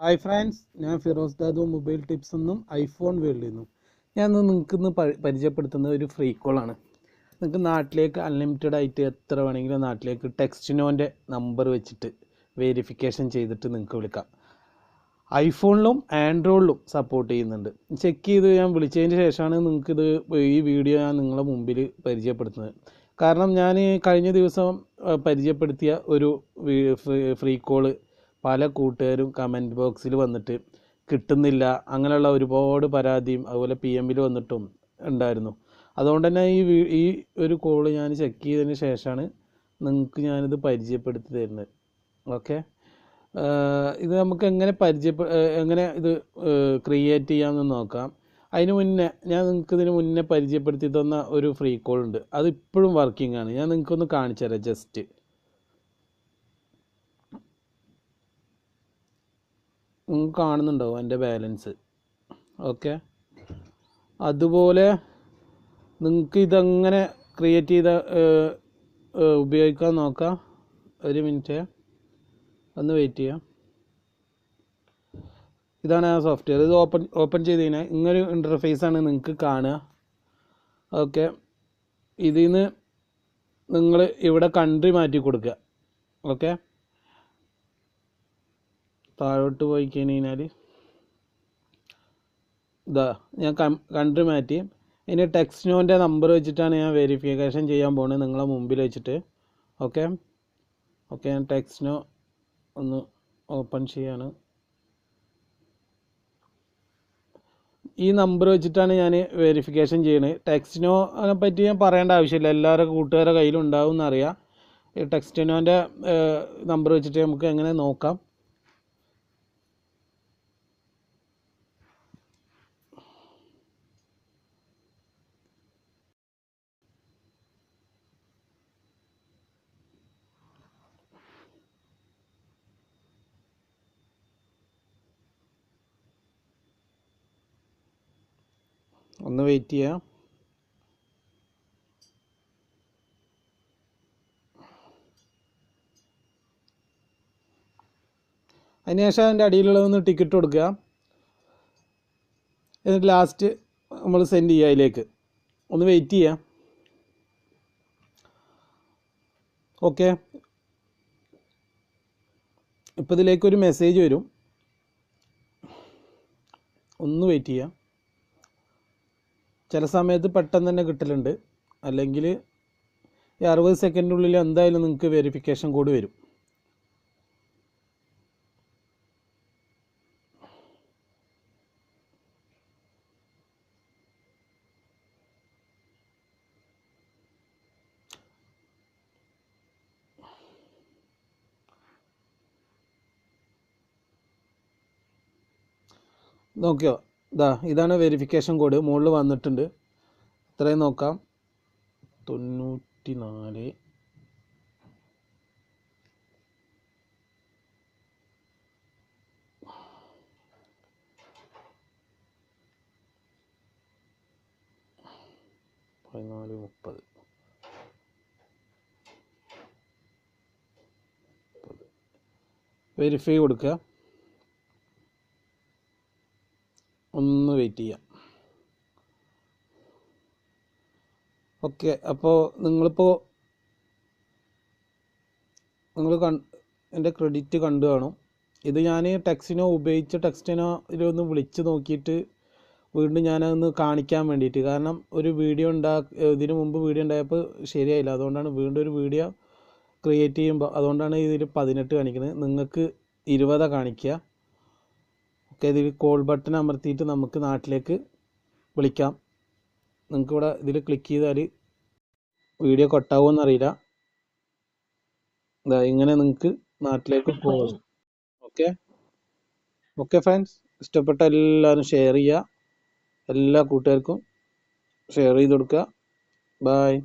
Hi friends ഞാൻ Firoz Dadu mobile tips എന്നും iPhone വേൾഡിൽ നിന്നും. ഞാൻ നിങ്ങൾക്ക് ഇന്ന് പരിചയപ്പെടുത്തുന്നത് പരിചയപ്പെടുത്തുന്ന ഒരു ഫ്രീ കോളാണ് നിങ്ങൾക്ക് നാട്ടിലേക്ക് അൺലിമിറ്റഡ് ആയിട്ട് എത്ര വേണമെങ്കിലും നാട്ടിലേക്ക് ടെക്സ്റ്റിനോന്റെ നമ്പർ വെച്ചിട്ട് വെരിഫിക്കേഷൻ ചെയ്തിട്ട് നിങ്ങൾക്ക് വിളിക്കാം. ഐഫോണിലും ആൻഡ്രോയിഡിലും സപ്പോർട്ട് ചെയ്യുന്നുണ്ട്. ചെക്ക് ചെയ്ത് ഞാൻ വിളിച്ചതിന് ശേഷമാണ് നിങ്ങൾക്കിത് ഈ വീഡിയോ ഞാൻ നിങ്ങളുടെ മുമ്പിൽ പരിചയപ്പെടുത്തുന്നത്. കാരണം ഞാൻ കഴിഞ്ഞ ദിവസം പരിചയപ്പെടുത്തിയ ഒരു ഫ്രീ കോൾ പല കൂട്ടുകാരും കമന്റ് ബോക്സിൽ വന്നിട്ട് കിട്ടുന്നില്ല അങ്ങനെയുള്ള ഒരുപാട് പരാതിയും അതുപോലെ പി എമ്മിൽ വന്നിട്ടും ഉണ്ടായിരുന്നു. അതുകൊണ്ട് തന്നെ ഈ ഈ ഒരു കോൾ ഞാൻ ചെക്ക് ചെയ്തതിന് ശേഷമാണ് നിങ്ങൾക്ക് ഞാനിത് പരിചയപ്പെടുത്തി തരുന്നത്. ഓക്കെ ഇത് നമുക്ക് എങ്ങനെ പരിചയപ്പെ എങ്ങനെ ഇത് ക്രിയേറ്റ് ചെയ്യാമെന്ന് നോക്കാം. അതിന് മുന്നേ ഞാൻ നിങ്ങൾക്ക് ഇതിന് മുന്നേ പരിചയപ്പെടുത്തി തന്ന ഒരു ഫ്രീ കോൾ ഉണ്ട്. അത് ഇപ്പോഴും വർക്കിംഗ് ആണ്. ഞാൻ നിങ്ങൾക്കൊന്ന് കാണിച്ചു തരാം ജസ്റ്റ് കാണുന്നുണ്ടാവും എന്റെ ബാലൻസ്. ഓക്കെ? അതുപോലെ നിങ്ങൾക്ക് ഇതങ്ങനെ ക്രിയേറ്റ് ചെയ്ത ഉപയോഗിക്കാൻ നോക്കാം? ഒരു മിനിറ്റ് ഒന്ന് വെയിറ്റ് ചെയ്യാം. ഇതാണ് ആ സോഫ്റ്റ്വെയർ ഇത് ഓപ്പൺ ഓപ്പൺ ചെയ്ത് കഴിഞ്ഞാൽ ഇങ്ങനൊരു ഇന്റർഫേസ് ആണ് നിങ്ങൾക്ക് കാണുക. ഓക്കെ? ഇതിൽ നിന്ന് നിങ്ങൾ ഇവിടെ കൺട്രി മാറ്റി കൊടുക്കുക. ഓക്കെ? താഴോട്ട് പോയി കഴിഞ്ഞാൽ ഇതാ ഞാൻ കൺട്രി മാറ്റി. ഇനി ടെക്സ്റ്റിനോന്റെ നമ്പർ വെച്ചിട്ടാണ് ഞാൻ വെരിഫിക്കേഷൻ ചെയ്യാൻ പോകുന്നത് നിങ്ങളെ മുമ്പിൽ വെച്ചിട്ട്. ഓക്കെ ഓക്കെ ഞാൻ ടെക്സ്റ്റിനോ ഒന്ന് ഓപ്പൺ ചെയ്യാണ്. ഈ നമ്പർ വെച്ചിട്ടാണ് ഞാൻ വെരിഫിക്കേഷൻ ചെയ്യണത്. ടെക്സ്നോനെ പറ്റി ഞാൻ പറയേണ്ട ആവശ്യമില്ല. എല്ലാവരുടെ കൂട്ടുകാരുടെ കയ്യിലുണ്ടാവും എന്നറിയാം. ടെക്സ്റ്റിനോന്റെ നമ്പർ വെച്ചിട്ട് നമുക്ക് എങ്ങനെ നോക്കാം. ഒന്ന് വെയിറ്റ് ചെയ്യാം. അതിനുശേഷം അതിന്റെ അടിയിലുള്ളതൊന്ന് ടിക്കറ്റ് കൊടുക്കുക. എന്നിട്ട് ലാസ്റ്റ് നമ്മൾ സെൻഡ് ചെയ്യുക അതിലേക്ക്. ഒന്ന് വെയിറ്റ് ചെയ്യാം. ഓക്കെ ഇപ്പോൾ ഇതിലേക്കൊരു മെസ്സേജ് വരും. ഒന്ന് വെയിറ്റ് ചെയ്യാം. ചില സമയത്ത് പെട്ടെന്ന് തന്നെ കിട്ടലുണ്ട്. അല്ലെങ്കിൽ ഈ അറുപത് സെക്കൻഡിനുള്ളിൽ എന്തായാലും നിങ്ങൾക്ക് വെരിഫിക്കേഷൻ കോഡ് വരും. നോക്കിയോ? ഇതാ ഇതാണ് വെരിഫിക്കേഷൻ കോഡ് മുകളിൽ വന്നിട്ടുണ്ട്. ഇത്രയും നോക്കാം. തൊണ്ണൂറ്റി നാല് പതിനാല് മുപ്പത്. വെരിഫൈ കൊടുക്കുക. ഒന്ന് വെയിറ്റ് ചെയ്യാം. ഓക്കെ അപ്പോൾ നിങ്ങളിപ്പോൾ നിങ്ങൾ കൺ എന്റെ ക്രെഡിറ്റ് കണ്ടു കാണും. ഇത് ഞാൻ ടെക്സ്റ്റിനോ ഉപയോഗിച്ച് ടെക്സ്റ്റിനോ ഇതിലൊന്ന് വിളിച്ച് നോക്കിയിട്ട് വീണ്ടും ഞാനതൊന്ന് കാണിക്കാൻ വേണ്ടിയിട്ട്. കാരണം ഒരു വീഡിയോ ഉണ്ടാ ഇതിനു മുമ്പ് വീഡിയോ ഉണ്ടായപ്പോൾ ശരിയായില്ല. അതുകൊണ്ടാണ് വീണ്ടും ഒരു വീഡിയോ ക്രിയേറ്റ് ചെയ്യുമ്പോൾ അതുകൊണ്ടാണ് ഇതിൽ പതിനെട്ട് കാണിക്കുന്നത് നിങ്ങൾക്ക് ഇരുപതാണ് കാണിക്കുക ഓക്കെ ഇതിൽ കോൾ ബട്ടൺ അമർത്തിയിട്ട് നമുക്ക് നാട്ടിലേക്ക് വിളിക്കാം. നിങ്ങൾക്ക് ഇവിടെ ഇതിൽ ക്ലിക്ക് ചെയ്താൽ വീഡിയോ കട്ടാവുമെന്ന് അറിയില്ല. ഇതാ ഇങ്ങനെ നിങ്ങൾക്ക് നാട്ടിലേക്ക് പോകാം ഓക്കെ ഓക്കെ ഫ്രണ്ട്സ് ഇഷ്ടപ്പെട്ട എല്ലാവരും ഷെയർ ചെയ്യുക. എല്ലാ കൂട്ടുകാർക്കും ഷെയർ ചെയ്ത് കൊടുക്കുക. ബായ്